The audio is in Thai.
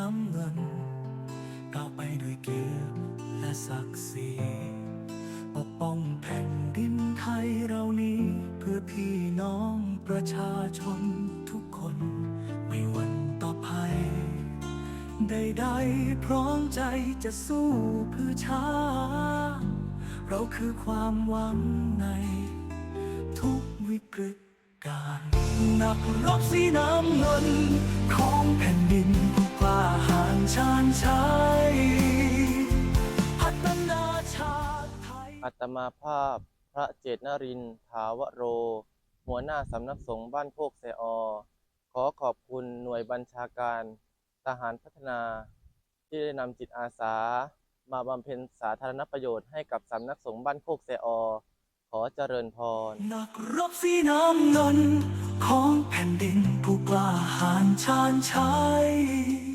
น้ำเงินก้าวไปด้วยเกียรติและศักดิ์ศรีปกป้องแผ่นดินไทยเรานี้เพื่อพี่น้องประชาชนทุกคน ไม่วันต่อภัยใดๆพร้อมใจจะสู้เพื่อชาติเราคือความหวังใน ทุกวิกฤตการณ์นักรบสีน้ำเงินของแผ่น ชาญชัยพัฒนาชาติไทย อัตมาภาพพระเจตนรินทร์ถาวโร หัวหน้าสำนักสงฆ์บ้านโคกเซออขอขอบคุณหน่วยบัญชาการทหารพัฒนา ที่ได้นำจิตอาสา มาบำเพ็ญสาธารณประโยชน์ให้กับสำนักสงฆ์บ้านโคกเซออขอเจริญพร นักรบสีน้ำเงินของแผ่นดินผู้กล้าหาญชาญชัย